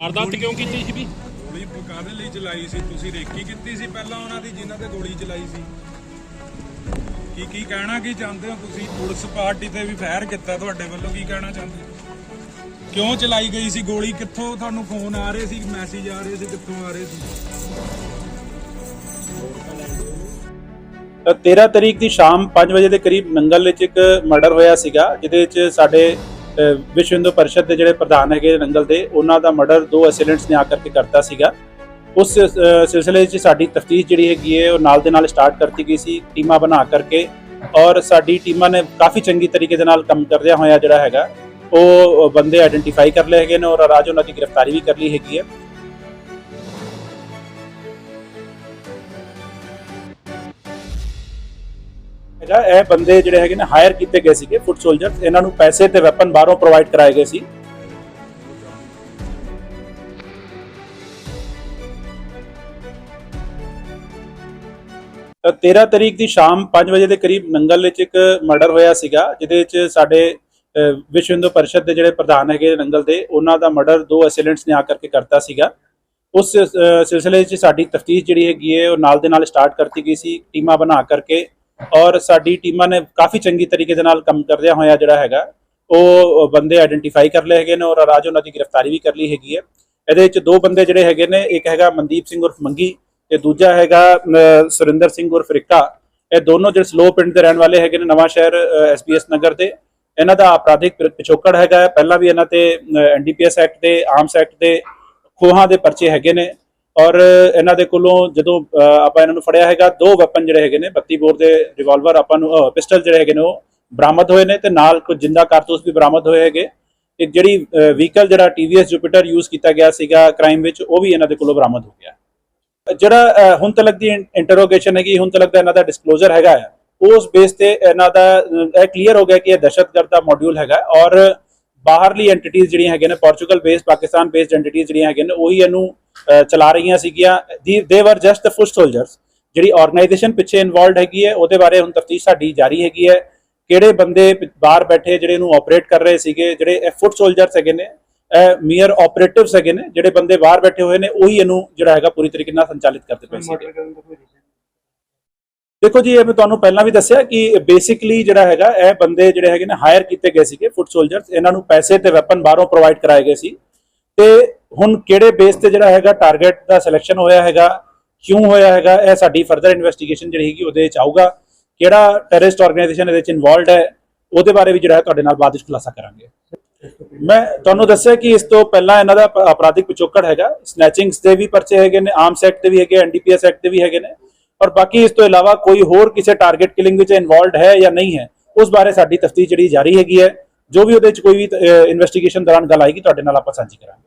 ਵਾਰਦਾਤ ਕਿਉਂ ਕੀਤੀ ਸੀ ਵੀ? ਗੋਲੀ ਕਾਹਦੇ ਲਈ ਚਲਾਈ ਸੀ? ਤੁਸੀਂ ਰੇਕੀ ਕੀਤੀ ਸੀ ਪਹਿਲਾਂ ਉਹਨਾਂ ਦੀ ਜਿਨ੍ਹਾਂ ਤੇ ਗੋਲੀ ਚਲਾਈ ਸੀ? ਕੀ ਕੀ ਕਹਿਣਾ ਕੀ ਚਾਹੁੰਦੇ ਹੋ ਤੁਸੀਂ? ਪੁਲਿਸ ਪਾਰਟੀ ਤੇ ਵੀ ਫਾਇਰ ਕੀਤਾ ਤੁਹਾਡੇ ਵੱਲੋਂ ਕੀ ਕਹਿਣਾ ਚਾਹੁੰਦੇ ਹੋ? ਕਿਉਂ ਚਲਾਈ ਗਈ ਸੀ ਗੋਲੀ? ਕਿੱਥੋਂ ਤੁਹਾਨੂੰ ਫੋਨ ਆ ਰਹੇ ਸੀ ਮੈਸੇਜ ਆ ਰਹੇ ਸੀ ਕਿੱਥੋਂ ਆ ਰਹੇ ਸੀ? ਤਾਂ 13 ਤਰੀਕ ਦੀ ਸ਼ਾਮ 5 ਵਜੇ ਦੇ ਕਰੀਬ ਨੰਗਲ ਵਿੱਚ ਇੱਕ ਮਰਡਰ ਹੋਇਆ ਸੀਗਾ ਜਿਹਦੇ ਵਿੱਚ ਸਾਡੇ ਵਿਸ਼ਵ ਹਿੰਦੂ ਪਰਿਸ਼ਦ ਦੇ ਜਿਹੜੇ ਪ੍ਰਧਾਨ ਹੈਗੇ ਨੰਗਲ ਦੇ, ਉਹਨਾਂ ਦਾ ਮਰਡਰ ਦੋ ਅਸਿਲੈਂਟਸ ਨੇ ਆ ਕਰਕੇ ਕਰਤਾ ਸੀਗਾ। ਉਸ ਸਿਲਸਿਲੇ 'ਚ ਸਾਡੀ ਤਫਤੀਸ਼ ਜਿਹੜੀ ਹੈਗੀ ਹੈ, ਉਹ ਨਾਲ ਦੇ ਨਾਲ ਸਟਾਰਟ ਕਰਤੀ ਗਈ ਸੀ, ਟੀਮਾਂ ਬਣਾ ਕਰਕੇ। ਔਰ ਸਾਡੀ ਟੀਮਾਂ ਨੇ ਕਾਫੀ ਚੰਗੀ ਤਰੀਕੇ ਦੇ ਨਾਲ ਕੰਮ ਕਰਦਿਆਂ ਹੋਇਆ ਜਿਹੜਾ ਹੈਗਾ, ਉਹ ਬੰਦੇ ਆਇਡੈਂਟੀਫਾਈ ਕਰ ਲਏ ਹੈਗੇ ਨੇ ਔਰ ਰਾਜ ਉਹਨਾਂ ਦੀ ਗ੍ਰਿਫਤਾਰੀ ਵੀ ਕਰ ਲਈ ਹੈਗੀ ਹੈ। ਹੈਗਾ ਇਹ ਬੰਦੇ ਜਿਹੜੇ ਹੈਗੇ ਨੇ ਹਾਇਰ ਕੀਤੇ ਗਏ ਸੀਗੇ ਫੁੱਟ ਸੋਲਜਰਸ ਇਹਨਾਂ ਨੂੰ ਪੈਸੇ ਤੇ ਵੈਪਨ ਬਾਹਰੋਂ ਪ੍ਰੋਵਾਈਡ ਕਰਾਏ ਗਏ ਸੀ। ਤਾਂ 13 ਤਰੀਕ ਦੀ ਸ਼ਾਮ 5 ਵਜੇ ਦੇ ਕਰੀਬ ਨੰਗਲ ਵਿੱਚ ਇੱਕ ਮਰਡਰ ਹੋਇਆ ਸੀਗਾ, ਜਿਹਦੇ ਵਿੱਚ ਸਾਡੇ ਵਿਸ਼ਵ ਹਿੰਦੂ ਪਰਿਸ਼ਦ ਦੇ ਜਿਹੜੇ ਪ੍ਰਧਾਨ ਹੈਗੇ ਨੰਗਲ ਦੇ, ਉਹਨਾਂ ਦਾ ਮਰਡਰ ਦੋ ਅਸਿਲੈਂਟਸ ਨੇ ਆ ਕਰਕੇ ਕਰਤਾ ਸੀਗਾ। ਉਸ ਸਿਲਸਿਲੇ 'ਚ ਸਾਡੀ ਤਫਤੀਸ਼ ਜਿਹੜੀ ਹੈਗੀ ਹੈ, ਉਹ ਨਾਲ ਦੇ ਨਾਲ ਸਟਾਰਟ ਕਰਤੀ ਗਈ ਸੀ, ਟੀਮਾਂ ਬਣਾ ਕਰਕੇ ਔਰ ਸਾਡੀ ਟੀਮਾਂ ਨੇ ਕਾਫੀ ਚੰਗੀ ਤਰੀਕੇ ਦੇ ਨਾਲ ਕੰਮ ਕਰਦਿਆਂ ਹੋਇਆ ਜਿਹੜਾ ਹੈਗਾ, ਉਹ ਬੰਦੇ ਆਇਡੈਂਟੀਫਾਈ ਕਰ ਲਏ ਹੈਗੇ ਨੇ ਔਰ ਰਾਜ ਉਹਨਾਂ ਦੀ ਗ੍ਰਿਫਤਾਰੀ ਵੀ ਕਰ ਲਈ ਹੈਗੀ ਹੈ। ਇਹਦੇ ਵਿੱਚ ਦੋ ਬੰਦੇ ਜਿਹੜੇ ਹੈਗੇ ਨੇ, ਇੱਕ ਹੈਗਾ ਮਨਦੀਪ ਸਿੰਘ ਉਰਫ ਮੰਗੀ ਤੇ ਦੂਜਾ ਹੈਗਾ ਸੁਰਿੰਦਰ ਸਿੰਘ ਉਰਫ ਰਿੱਕਾ। ਇਹ ਦੋਨੋਂ ਜਿਹੜੇ ਸਲੋ ਪਿੰਡ ਦੇ ਰਹਿਣ ਵਾਲੇ ਹੈਗੇ ਨੇ ਨਵਾਂ ਸ਼ਹਿਰ ਐਸਪੀਐਸ ਨਗਰ ਦੇ। ਇਹਨਾਂ ਦਾ ਅਪਰਾਧਿਕ ਪਿਛੋਕੜ ਹੈਗਾ ਪਹਿਲਾਂ ਵੀ ਇਹਨਾਂ ਤੇ ਐਨਡੀਪੀਐਸ ਐਕਟ ਦੇ ਆਰਮਸ ਐਕਟ ਦੇ ਖੋਹਾਂ ਦੇ ਪਰਚੇ ਹੈਗੇ ਨੇ। ਔਰ ਇਹਨਾਂ ਦੇ ਕੋਲੋਂ ਜਦੋਂ ਆਪਾਂ ਇਹਨਾਂ ਨੂੰ ਫੜਿਆ ਹੈਗਾ, ਦੋ ਵੈਪਨ ਜਿਹੜੇ ਹੈਗੇ ਨੇ 32 ਬੋਰ ਦੇ ਰਿਵਾਲਵਰ ਆਪਾਂ ਨੂੰ ਪਿਸਟਲ ਜਿਹੜੇ ਹੈਗੇ ਨੇ, ਉਹ ਬਰਾਮਦ ਹੋਏ ਨੇ ਤੇ ਨਾਲ ਕੁਝ ਜਿੰਦਾ ਕਾਰਤੂਸ ਵੀ ਬਰਾਮਦ ਹੋਏ ਹੈਗੇ। ਇੱਕ ਜਿਹੜੀ ਵਹੀਕਲ ਜਿਹੜਾ TVS ਜੁਪੀਟਰ ਯੂਜ਼ ਕੀਤਾ ਗਿਆ ਸੀਗਾ ਕ੍ਰਾਈਮ ਵਿੱਚ, ਉਹ ਵੀ ਇਹਨਾਂ ਦੇ ਕੋਲੋਂ ਬਰਾਮਦ ਹੋ ਗਿਆ। ਜਿਹੜਾ ਹੁਣ ਤੱਕ ਦੀ ਇੰਟਰੋਗੇਸ਼ਨ ਹੈਗੀ, ਹੁਣ ਤੱਕ ਦਾ ਇਹਨਾਂ ਦਾ ਡਿਸਕਲੋਜ਼ਰ ਹੈਗਾ ਹੈ ਉਸ ਬੇਸ ਤੇ ਇਹਨਾਂ ਦਾ ਇਹ ਕਲੀਅਰ ਹੋ ਗਿਆ ਕਿ ਇਹ ਦਹਿਸ਼ਤਗਰਦ ਦਾ ਮੋਡਿਊਲ ਹੈਗਾ। ਔਰ ਬਾਹਰਲੀ ਐਂਟੀਟੀਜ਼ ਜਿਹੜੀਆਂ ਹੈਗੇ ਨੇ Portugal based Pakistan based entities ਜਿਹੜੀਆਂ ਹੈਗੇ ਨੇ, ਉਹੀ ਇਹਨੂੰ ਚਲਾ ਰਹੀਆਂ ਸੀਗੀਆਂ। They were just the foot soldiers ਜਿਹੜੀ ਆਰਗੇਨਾਈਜੇਸ਼ਨ ਪਿੱਛੇ ਇਨਵੋਲਡ ਹੈਗੀ ਹੈ, ਉਹਦੇ ਬਾਰੇ ਹੁਣ ਤਫਤੀਸ਼ ਸਾਡੀ ਜਾਰੀ ਹੈਗੀ ਹੈ। ਕਿਹੜੇ ਬੰਦੇ ਬਾਹਰ ਬੈਠੇ ਜਿਹੜੇ ਇਹਨੂੰ ਆਪਰੇਟ ਕਰ ਰਹੇ ਸੀਗੇ, ਜਿਹੜੇ ਇਹ ਫੁੱਟ ਸੋਲਜਰਸ ਹੈਗੇ ਨੇ, ਇਹ ਮੀਅਰ ਆਪਰੇਟਿਵਸ ਹੈਗੇ ਨੇ, ਜਿਹੜੇ ਬੰਦੇ ਬਾਹਰ ਬੈਠੇ ਹੋਏ ਨੇ, ਉਹੀ ਇਹਨੂੰ ਜਿਹੜਾ ਹੈਗਾ ਪੂਰੀ ਤਰੀਕੇ ਨਾਲ ਸੰਚਾਲਿਤ ਕਰਦੇ ਪਏ ਸੀਗੇ। ਦੇਖੋ ਜੀ, ਇਹ ਮੈਂ ਤੁਹਾਨੂੰ ਪਹਿਲਾਂ ਵੀ ਦੱਸਿਆ ਕਿ ਬੇਸਿਕਲੀ ਜਿਹੜਾ ਹੈਗਾ, ਇਹ ਬੰਦੇ ਜਿਹੜੇ ਹੈਗੇ ਨੇ ਹਾਇਰ ਕੀਤੇ ਗਏ ਸੀਗੇ ਫੁੱਟ ਸੋਲਜਰਸ ਇਹਨਾਂ ਨੂੰ ਪੈਸੇ ਤੇ ਵੈਪਨ ਬਾਹਰੋਂ ਪ੍ਰੋਵਾਈਡ ਕਰਾਏ ਗਏ ਸੀ। ਤੇ ਹੁਣ ਕਿਹੜੇ ਬੇਸ ਤੇ ਜਿਹੜਾ ਹੈਗਾ ਟਾਰਗੇਟ ਦਾ ਸਿਲੈਕਸ਼ਨ ਹੋਇਆ ਹੈਗਾ, ਕਿਉਂ ਹੋਇਆ ਹੈਗਾ, ਇਹ ਸਾਡੀ ਫਰਦਰ ਇਨਵੈਸਟੀਗੇਸ਼ਨ ਜਿਹੜੀ ਹੈਗੀ, ਉਹਦੇ ਵਿੱਚ ਆਊਗਾ। ਕਿਹੜਾ ਟੈਰਰਿਸਟ ਆਰਗੇਨਾਈਜੇਸ਼ਨ ਇਹਦੇ ਵਿੱਚ ਇਨਵੋਲਡ ਹੈ, ਉਹਦੇ ਬਾਰੇ ਵੀ ਜਿਹੜਾ ਤੁਹਾਡੇ ਨਾਲ ਬਾਅਦ ਵਿੱਚ ਖੁਲਾਸਾ ਕਰਾਂਗੇ। ਮੈਂ ਤੁਹਾਨੂੰ ਦੱਸਿਆ ਕਿ ਇਸ ਤੋਂ ਪਹਿਲਾਂ ਇਹਨਾਂ ਦਾ ਅਪਰਾਧਿਕ ਪਿਛੋਕੜ ਹੈਗਾ। ਸਨੈਚਿੰਗਸ ਦੇ ਵੀ ਪਰਚੇ ਹੈਗੇ ਨੇ ਆਰਮਸ ਐਕਟ ਦੇ ਵੀ ਹੈਗੇ ਐਨਡੀਪੀਐਸ ਐਕਟ ਦੇ ਵੀ ਹੈਗੇ ਨੇ। ਔਰ ਬਾਕੀ ਇਸ ਤੋਂ ਇਲਾਵਾ ਕੋਈ ਹੋਰ ਕਿਸੇ ਟਾਰਗੇਟ ਕਿਲਿੰਗ ਵਿੱਚ ਇਨਵੋਲਡ ਹੈ ਜਾਂ ਨਹੀਂ ਹੈ, ਉਸ ਬਾਰੇ ਸਾਡੀ ਤਫਤੀਸ਼ ਜਿਹੜੀ ਜਾਰੀ ਹੈਗੀ ਹੈ, ਜੋ ਵੀ ਉਹਦੇ ਵਿੱਚ ਕੋਈ ਵੀ ਇਨਵੈਸਟੀਗੇਸ਼ਨ ਦੌਰਾਨ ਗੱਲ ਆਏਗੀ, ਤੁਹਾਡੇ ਨਾਲ ਆਪਾਂ ਸਾਂਝੀ ਕਰਾਂਗੇ।